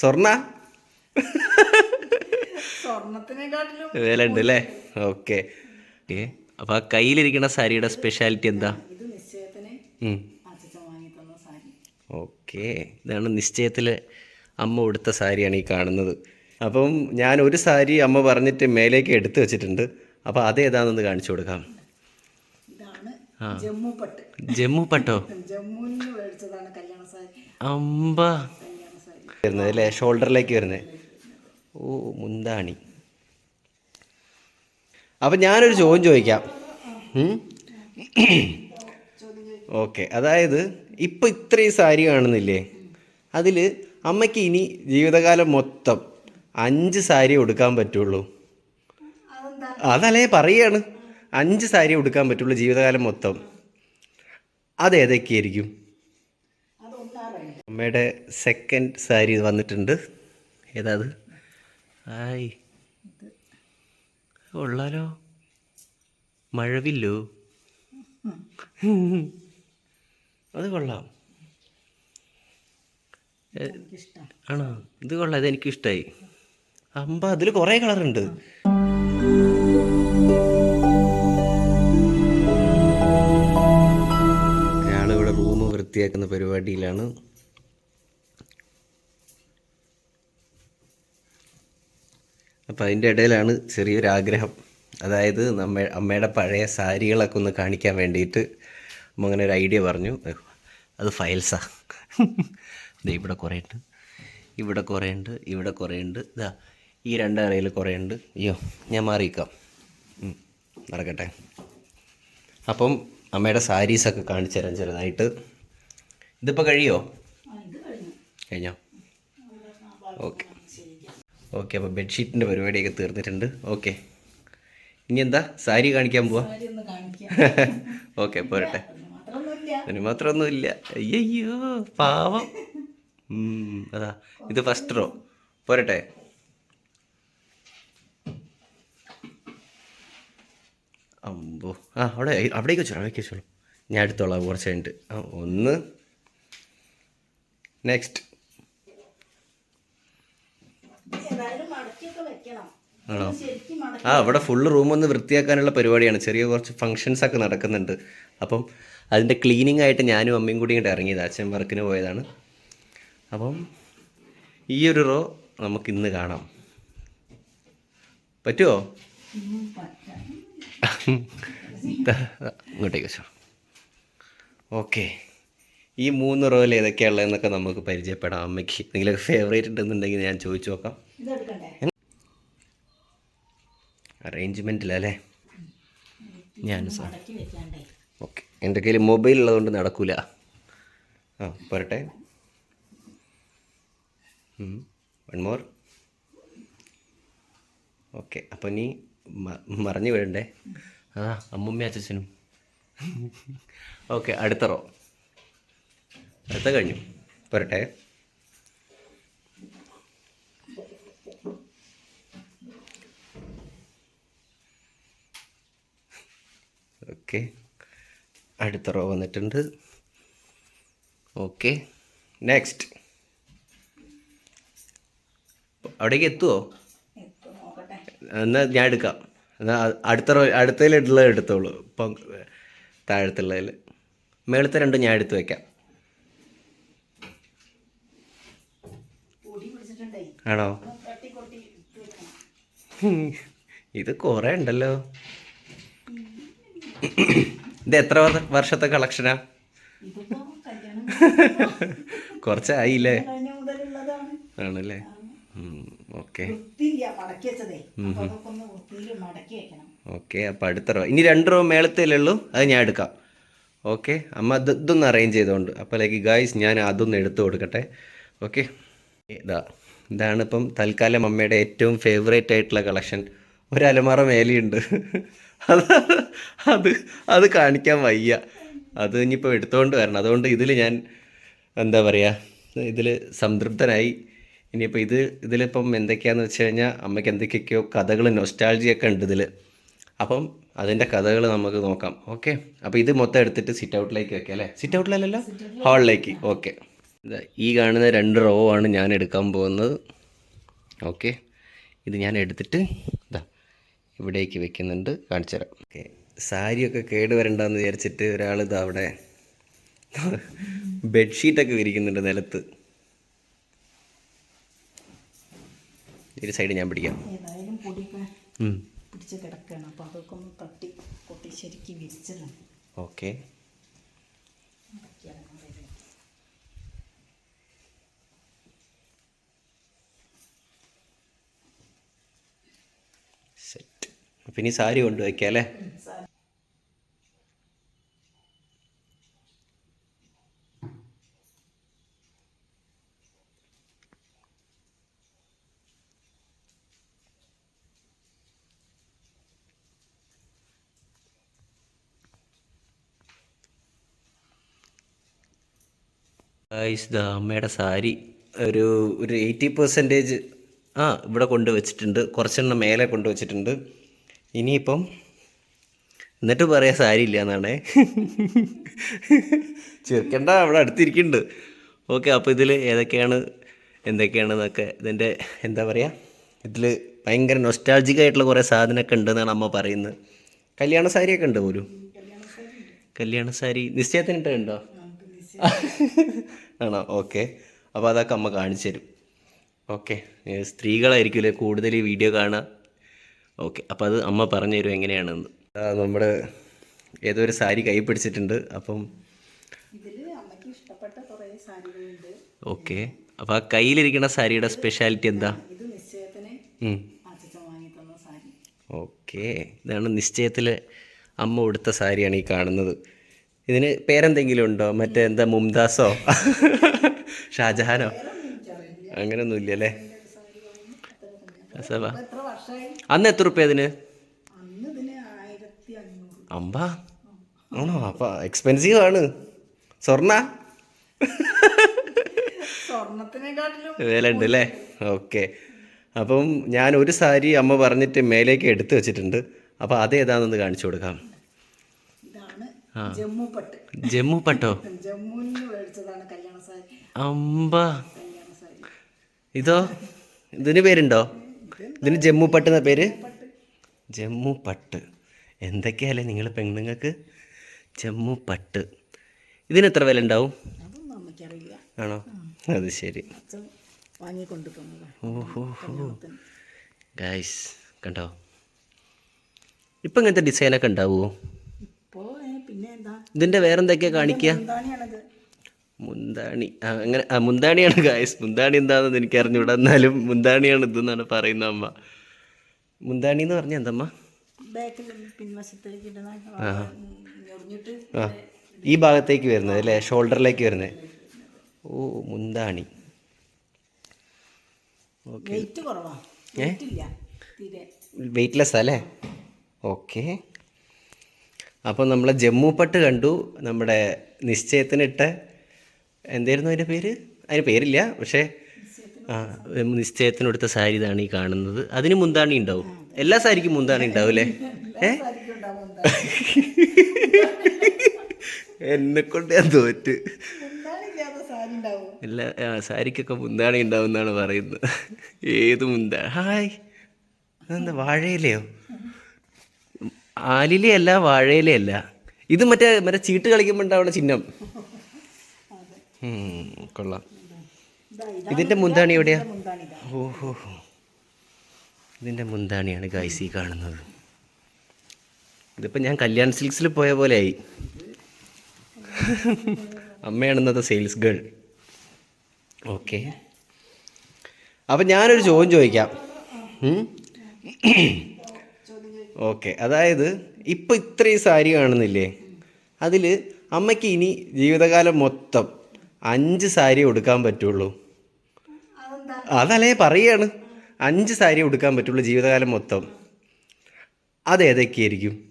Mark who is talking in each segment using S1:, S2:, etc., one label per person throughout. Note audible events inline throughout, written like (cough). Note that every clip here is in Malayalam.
S1: സ്വർണ?
S2: സ്വർണത്തിനെക്കാട്ടിലും
S1: വില ഉണ്ട് അല്ലേ ഓക്കെ. ഓക്കെ അപ്പോൾ ആ കയ്യിലിരിക്കുന്ന സാരിയുടെ സ്പെഷ്യാലിറ്റി എന്താ? ഓക്കെ. ഇതാണ് നിശ്ചയത്തിൽ അമ്മ ഉടുത്ത സാരിയാണ് ഈ കാണുന്നത്. അപ്പം ഞാൻ ഒരു സാരി അമ്മ പറഞ്ഞിട്ട് മേലേക്ക് എടുത്തു വെച്ചിട്ടുണ്ട്. അപ്പോൾ അതേതാണെന്ന് കാണിച്ചു കൊടുക്കാം.
S2: ജമ്മു പട്ട്
S1: അമ്പ. വരുന്നത് അല്ലേ? ഷോൾഡറിലേക്ക് വരുന്നത്. ഓ മുന്താണി. അപ്പം ഞാനൊരു ചോദ്യം ചോദിക്കാം. ഓക്കെ അതായത് ഇപ്പം ഇത്രയും സാരി കാണുന്നില്ലേ? അതിൽ അമ്മയ്ക്ക് ഇനി ജീവിതകാലം മൊത്തം അഞ്ച് സാരി ഉടുക്കാൻ പറ്റുള്ളൂ. അതല്ലേ പറയാണ്? അഞ്ച് സാരി ഉടുക്കാൻ പറ്റുള്ളൂ ജീവിതകാലം മൊത്തം. അതേതൊക്കെയായിരിക്കും? അമ്മയുടെ സെക്കൻഡ് സാരി വന്നിട്ടുണ്ട്. ഏതാത് ആയി. ഉള്ളാലോ മഴവില്ലോ. അത് കൊള്ളാം. ആണോ? ഇത് കൊള്ളാം. ഇത് എനിക്കിഷ്ടമായി അമ്പ അതിൽ കുറേ കളറുണ്ട്. ഞാനിവിടെ റൂം വൃത്തിയാക്കുന്ന പരിപാടിയിലാണ്. അപ്പം അതിന്റെ ഇടയിലാണ് ചെറിയൊരാഗ്രഹം. അതായത് നമ്മ അമ്മയുടെ പഴയ സാരികളൊക്കെ ഒന്ന് കാണിക്കാൻ വേണ്ടിയിട്ട് അമ്മ അങ്ങനെ ഒരു ഐഡിയ പറഞ്ഞു. അത് ഫയൽസാ. ദേ ഇവിടെ കുറേ ഉണ്ട് ഇവിടെ കുറേ ഉണ്ട് ഇവിടെ കുറേ ഉണ്ട് ഇതാ ഈ രണ്ടറയിൽ കുറേ ഉണ്ട് അയ്യോ ഞാൻ മാറിയിക്കാം. നടക്കട്ടെ. അപ്പം അമ്മയുടെ സാരീസൊക്കെ കാണിച്ചു തരാം ചെറുതായിട്ട്. ഇതിപ്പോൾ കഴിയോ?
S2: കഴിഞ്ഞോ.
S1: ഓക്കെ. ഓക്കെ അപ്പോൾ ബെഡ്ഷീറ്റിന്റെ പരിപാടിയൊക്കെ തീർന്നിട്ടുണ്ട്. ഓക്കെ ഇനി എന്താ? സാരി കാണിക്കാൻ പോവാ. ഓക്കെ (laughs) പോരട്ടെ. അതിന് മാത്രമൊന്നുമില്ല. അയ്യോ പാവം. അതാ. ഇത് ഫസ്റ്റ് റോ പോരട്ടെ. അമ്പോ. ആ അവിടെ അവിടേക്ക് വെച്ചോളൂ അവിടേക്ക് വെച്ചോളൂ. ഞാൻ എടുത്തോളാം കുറച്ച് കഴിഞ്ഞിട്ട്. ആ ഒന്ന്. നെക്സ്റ്റ് ആണോ? ആ അവിടെ ഫുള്ള് റൂം ഒന്ന് വൃത്തിയാക്കാനുള്ള പരിപാടിയാണ്. ചെറിയ കുറച്ച് ഫങ്ഷൻസ് ഒക്കെ നടക്കുന്നുണ്ട്. അപ്പം അതിന്റെ ക്ലീനിങ് ആയിട്ട് ഞാനും അമ്മയും കൂടി ഇങ്ങോട്ട് ഇറങ്ങിയത്. അച്ഛൻ വർക്കിന് പോയതാണ്. അപ്പം ഈ ഒരു റോ നമുക്ക് ഇന്ന് കാണാം. പറ്റുമോ. ഇങ്ങോട്ടേക്ക് വെച്ചോ. ഓക്കെ. ഈ മൂന്ന് റോയിൽ ഏതൊക്കെയാണുള്ളതെന്നൊക്കെ നമുക്ക് പരിചയപ്പെടാം അമ്മയ്ക്ക്. എന്തെങ്കിലും ഫേവറേറ്റ് ഉണ്ടെന്നുണ്ടെങ്കിൽ ഞാൻ ചോദിച്ചു നോക്കാം. അറേഞ്ച്മെന്റിലല്ലേ ഞാൻ സാർ ഓക്കെ. എന്റെ കയ്യിൽ മൊബൈൽ ഉള്ളതുകൊണ്ട് നടക്കൂല. ആ പോരട്ടെ. വൺ മോർ ഓക്കെ അപ്പോൾ നീ മറിഞ്ഞു വിടണ്ടേ ആ അമ്മുമ്മ അച്ഛനും. ഓക്കെ അടുത്ത റോ. അടുത്ത കഴിഞ്ഞു. പോരട്ടെ. ഓക്കെ. അടുത്ത റോ വന്നിട്ടുണ്ട്. ഓക്കെ. നെക്സ്റ്റ് അവിടേക്ക് എത്തുമോ എന്നാൽ ഞാൻ എടുക്കാം. എന്നാൽ അടുത്ത റോ അടുത്തതിലുള്ളത് എടുത്തോളൂ. ഇപ്പം താഴത്തുള്ളതിൽ മേളത്തെ രണ്ടും ഞാൻ എടുത്തു
S2: വയ്ക്കാം
S1: ആണോ? ഇത് കുറേ ഉണ്ടല്ലോ. ഇത് എത്ര വർഷ- വർഷത്തെ കളക്ഷനാ? കുറച്ചായില്ലേ? ആണല്ലേ? ഓക്കെ. ഓക്കെ അപ്പം അടുത്ത റോ ഇനി രണ്ട് റോ മേളത്തിലേ ഉള്ളൂ അത് ഞാൻ എടുക്കാം. ഓക്കെ അമ്മ അത് ഇതൊന്ന് അറേഞ്ച് ചെയ്തോണ്ട്. അപ്പോൾ ലൈക്ക് ഗായ്സ് ഞാൻ അതൊന്ന് എടുത്തു കൊടുക്കട്ടെ. ഓക്കെ. ഇതാ ഇതാണ് ഇപ്പം തൽക്കാലം അമ്മയുടെ ഏറ്റവും ഫേവറേറ്റ് ആയിട്ടുള്ള കളക്ഷൻ ഒരു അലമാറ മേലെയുണ്ട്. അത് അത് അത് കാണിക്കാൻ വയ്യ. അത് ഇനിയിപ്പോൾ എടുത്തുകൊണ്ട് വരണം. അതുകൊണ്ട് ഇതിൽ ഞാൻ എന്താ പറയുക ഇതിൽ സംതൃപ്തനായി. ഇനിയിപ്പോൾ ഇത് ഇതിലിപ്പം എന്തൊക്കെയാണെന്ന് വെച്ച് കഴിഞ്ഞാൽ അമ്മയ്ക്ക് എന്തൊക്കെയൊക്കെയോ കഥകൾ നൊസ്റ്റാൾജിയൊക്കെ ഉണ്ട് ഇതിൽ അപ്പം അതിന്റെ കഥകൾ നമുക്ക് നോക്കാം. ഓക്കെ? അപ്പോൾ ഇത് മൊത്തം എടുത്തിട്ട് സിറ്റ് ഔട്ടിലേക്ക് വെക്കാം അല്ലേ? സിറ്റ് ഔട്ടിലല്ലല്ലോ ഹാളിലേക്ക് ഓക്കെ. ഈ കാണുന്ന രണ്ട് റോ ആണ് ഞാൻ എടുക്കാൻ പോകുന്നത്. ഓക്കെ? ഇത് ഞാൻ എടുത്തിട്ട് ഇതാ ഇവിടേക്ക് വെക്കുന്നുണ്ട്. കാണിച്ചു തരാം. ഓക്കെ. സാരിയൊക്കെ കേട് വരണ്ടെന്ന് വിചാരിച്ചിട്ട് ഒരാൾ ഇതാ അവിടെ ബെഡ്ഷീറ്റൊക്കെ വിരിക്കുന്നുണ്ട് നിലത്ത്. ഒരു സൈഡ് ഞാൻ പിടിക്കാം.
S2: പിടിച്ച് കിടക്കുകയാണ്. അപ്പോൾ അതൊക്കെ ഒന്ന് തട്ടി കൊട്ടി ശരിക്കും വിരിച്ചതാണ്
S1: ഓക്കെ സെറ്റ് അപ്പം ഇനി സാരി കൊണ്ട് വയ്ക്കാം അല്ലേ? അമ്മയുടെ സാരി ഒരു ഒരു എയ്റ്റി പെർസെന്റേജ് ആ ഇവിടെ കൊണ്ടുവച്ചിട്ടുണ്ട് കുറച്ചെണ്ണം മേലെ കൊണ്ട് വെച്ചിട്ടുണ്ട്. ഇനിയിപ്പം എന്നിട്ട് പറയാ സാരി ഇല്ല എന്നാണേ. ചെറുക്കണ്ട അവിടെ അടുത്തിരിക്കുന്നുണ്ട്. ഓക്കെ അപ്പോൾ ഇതിൽ ഏതൊക്കെയാണ് എന്തൊക്കെയാണെന്നൊക്കെ ഇതിന്റെ എന്താ പറയുക ഇതിൽ ഭയങ്കര നൊസ്റ്റാൾജിക്കായിട്ടുള്ള കുറേ സാധനമൊക്കെ ഉണ്ടെന്നാണ് അമ്മ പറയുന്നത്. കല്യാണ സാരിയൊക്കെ ഉണ്ട് പോലും കല്യാണ സാരി. നിശ്ചയത്തിനിട്ട് ഉണ്ടോ? ആണോ? ഓക്കെ. അപ്പോൾ അതൊക്കെ അമ്മ കാണിച്ചു തരും. ഓക്കെ. സ്ത്രീകളായിരിക്കില്ലേ കൂടുതൽ ഈ വീഡിയോ കാണുക? ഓക്കെ. അപ്പോൾ അത് അമ്മ പറഞ്ഞു തരും എങ്ങനെയാണെന്ന്? നമ്മുടെ ഏതോ ഒരു സാരി കൈ പിടിച്ചിട്ടുണ്ട്. അപ്പം ഓക്കെ. അപ്പോൾ ആ കയ്യിലിരിക്കുന്ന സാരിയുടെ സ്പെഷ്യാലിറ്റി എന്താ? ഓക്കെ. ഇതാണ് നിശ്ചയത്തിൽ അമ്മ ഉടുത്ത സാരിയാണ് ഈ കാണുന്നത്. ഇതിന് പേരെന്തെങ്കിലും ഉണ്ടോ? മറ്റേ എന്താ മുംതാസോ? ഷാജഹാനോ? അങ്ങനെയൊന്നും ഇല്ലല്ലേ
S2: വർഷമായി
S1: അന്ന് എത്ര റുപ്യ അതിന് അമ്പാ. ആണോ? അപ്പ എക്സ്പെൻസീവ് ആണ്. സ്വർണ?
S2: സ്വർണത്തിനെക്കാട്ടിലും
S1: വില ഉണ്ട് അല്ലേ? ഓക്കെ. അപ്പം ഞാൻ ഒരു സാരി അമ്മ പറഞ്ഞിട്ട് മേലേക്ക് എടുത്തു വെച്ചിട്ടുണ്ട്. അപ്പോൾ അത് ഏതാണെന്ന് കാണിച്ചു കൊടുക്കാം.
S2: ജമ്മു പട്ട്.
S1: ജമ്മു പട്ടോ? അമ്പ. ഇതോ? ഇതിന് പേരുണ്ടോ? ഇതിന് ജമ്മു പട്ട് എന്ന പേര്? ജമ്മു പട്ട് എന്തൊക്കെയല്ലേ നിങ്ങൾ പെണ്ണുങ്ങൾക്ക് ജമ്മു പട്ട് ഇതിന് എത്ര വില ഉണ്ടാവും? ആണോ? അത് ശരി. ഓഹോ. ഗൈസ് കണ്ടോ? ഇപ്പം ഇങ്ങനത്തെ ഡിസൈനൊക്കെ ഉണ്ടാവുമോ ഇതിന്റെ വേറെന്തൊക്കെയാണ് കാണിക്കുക മുന്താണി. അങ്ങനെ മുന്താണിയാണ് ഗായസ് മുന്താണി എന്താണെന്ന് എനിക്ക് അറിഞ്ഞൂടാ എന്നാലും മുന്താണിയാണ് ഇതെന്നാണ് പറയുന്ന അമ്മ. മുന്താണി എന്ന് പറഞ്ഞ എന്തമ്മ? ആ ഈ ഭാഗത്തേക്ക് വരുന്നത് അല്ലേ? ഷോൾഡറിലേക്ക് വരുന്നത്. ഓ മുന്താണി. വെയ്റ്റ്ലെസ് അല്ലേ? ഓക്കെ. അപ്പോൾ നമ്മളെ ജമ്മു പട്ട് കണ്ടു. നമ്മുടെ നിശ്ചയത്തിനിട്ട എന്തായിരുന്നു അതിന്റെ പേര്? അതിന് പേരില്ല പക്ഷേ ആ നിശ്ചയത്തിനെടുത്ത സാരി ഇതാണ് ഈ കാണുന്നത്. അതിന് മുന്താണി ഉണ്ടാവും. എല്ലാ സാരിക്കും മുന്താണി ഉണ്ടാവും അല്ലേ? ഏ? എന്നെ കൊണ്ട് ഞാൻ തോറ്റ് എല്ലാ സാരിക്കൊക്കെ മുന്താണി ഉണ്ടാവും എന്നാണ് പറയുന്നത്. ഏത് മുന്താ ഹായ്. അതെന്താ വാഴയിലയോ? ആലിലയല്ല വാഴയിലയല്ല. ഇത് മറ്റേ മറ്റേ ചീട്ട് കളിക്കുമ്പോൾ ഉണ്ടാവുന്ന ചിഹ്നം. കൊള്ളാം.
S2: ഇതാ ഇതാ
S1: ഇതിന്റെ മുന്താണി എവിടെയാ? ഓഹോ ഇതിന്റെ മുന്താണിയാണ് ഗൈസ് കാണുന്നത്. ഇതിപ്പോൾ ഞാൻ കല്യാൺ സിൽക്സിൽ പോയ പോലെ ആയി അമ്മയാണെന്നത് സെയിൽസ് ഗേൾ ഓക്കെ അപ്പം ഞാനൊരു ചോദ്യം ചോദിക്കാം. ഓക്കെ അതായത് ഇപ്പം ഇത്രയും സാരി കാണുന്നില്ലേ? അതിൽ അമ്മയ്ക്ക് ഇനി ജീവിതകാലം മൊത്തം അഞ്ച് സാരി ഉടുക്കാൻ പറ്റുള്ളൂ. അതല്ലേ പറയാണ്. അഞ്ച് സാരി ഉടുക്കാൻ പറ്റുള്ളൂ ജീവിതകാലം മൊത്തം. അതേതൊക്കെയായിരിക്കും
S2: ഏതൊക്കെയായിരിക്കും?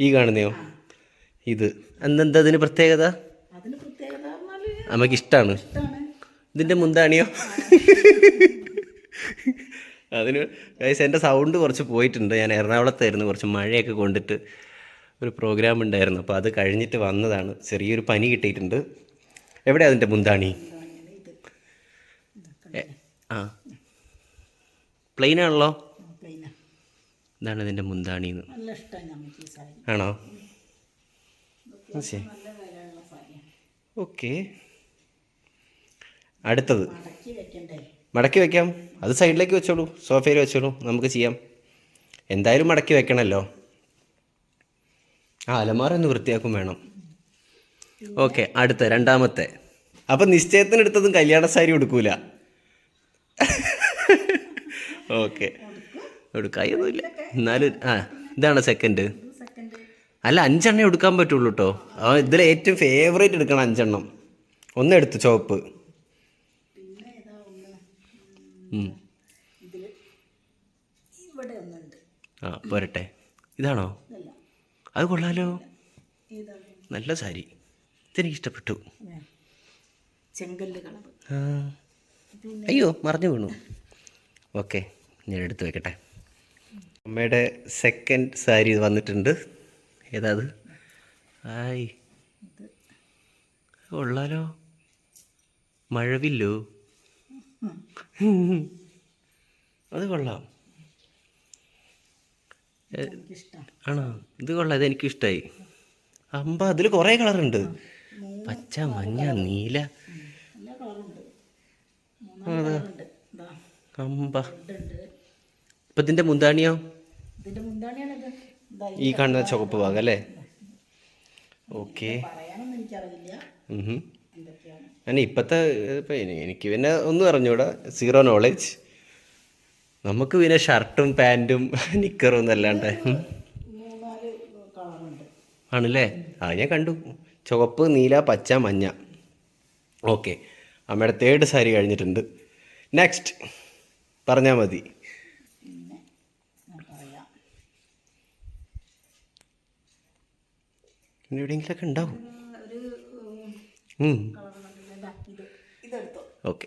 S1: ഈ കാണുന്നയോ? ഇത്. എന്തെന്താ അതിന് പ്രത്യേകത?
S2: പറഞ്ഞാൽ
S1: ഇഷ്ടമാണ് ഇതിന്റെ മുന്താണിയോ? അതിന് എന്റെ സൗണ്ട് കുറച്ച് പോയിട്ടുണ്ട്. ഞാൻ എറണാകുളത്തായിരുന്നു കുറച്ച് മഴയൊക്കെ കൊണ്ടിട്ട്. ഒരു പ്രോഗ്രാം ഉണ്ടായിരുന്നു. അപ്പോൾ അത് കഴിഞ്ഞിട്ട് വന്നതാണ്. ചെറിയൊരു പനി കിട്ടിയിട്ടുണ്ട്. എവിടെയാണ് അതിന്റെ മുന്താണി? ആ.
S2: പ്ലെയിനാണല്ലോ
S1: ഇതാണ് ഇതിന്റെ മുന്താണിന്ന്. ആണോ? ശരി. ഓക്കെ. അടുത്തത്.
S2: മടക്കി
S1: വെക്കാം. അത് സൈഡിലേക്ക് വെച്ചോളൂ. സോഫയിൽ വെച്ചോളൂ. നമുക്ക് ചെയ്യാം. എന്തായാലും മടക്കി വെക്കണമല്ലോ ആ അലമാര ഒന്ന് വൃത്തിയാക്കും വേണം. ഓക്കെ അടുത്ത രണ്ടാമത്തെ. അപ്പം നിശ്ചയത്തിന് എടുത്തതും കല്യാണ സാരി എടുക്കൂല ഓക്കെ. എടുക്കായൊന്നുമില്ല എന്നാലും ആ ഇതാണ് സെക്കൻഡ് അല്ല അഞ്ചെണ്ണം എടുക്കാൻ പറ്റുള്ളൂ കേട്ടോ ആ ഇതിൽ ഏറ്റവും ഫേവറേറ്റ് എടുക്കണം അഞ്ചെണ്ണം. ഒന്നെടുത്ത് ചുവപ്പ്. ആ പോരട്ടെ. ഇതാണോ? അത് കൊള്ളാലോ. നല്ല സാരി. ഇതെനിക്ക് ഇഷ്ടപ്പെട്ടു.
S2: ഏ, ചെങ്കല്ല്
S1: അയ്യോ മറിഞ്ഞു വീണു. ഓക്കെ ഞാൻ എടുത്ത് വെക്കട്ടെ. അമ്മയുടെ സെക്കൻഡ് സാരി വന്നിട്ടുണ്ട്. ഏതാത് ആയി. കൊള്ളാലോ. മഴവില്ലോ. അത് കൊള്ളാം. ആണോ? ഇത് കൊള്ളാം എനിക്ക് ഇഷ്ടമായി അമ്പ അതിൽ കുറേ കളറുണ്ട്. പച്ച മഞ്ഞ നീല.
S2: ഇതാ.
S1: അമ്പ. ഇപ്പം
S2: ഇതിന്റെ മുന്താണിയോ? ഇതാ.
S1: ഈ കാണുന്ന ചുവപ്പ് ഭാഗം അല്ലേ? ഓക്കെ. ഞാൻ ഇപ്പോഴത്തെ ഇപ്പം എനിക്ക് പിന്നെ ഒന്നും അറിഞ്ഞൂടാ. സീറോ നോളജ് നമുക്ക് പിന്നെ ഷർട്ടും പാന്റും (laughs) നിക്കറും എന്നല്ലാണ്ട് ആണല്ലേ? ആ ഞാൻ കണ്ടു. ചുവപ്പ് നീല പച്ച മഞ്ഞ. ഓക്കെ. അമ്മയുടെ തേർഡ് സാരി കഴിഞ്ഞിട്ടുണ്ട്. നെക്സ്റ്റ് പറഞ്ഞാൽ മതി.
S2: പിന്നെ
S1: എവിടെയെങ്കിലൊക്കെ ഉണ്ടാവും. ഓക്കെ.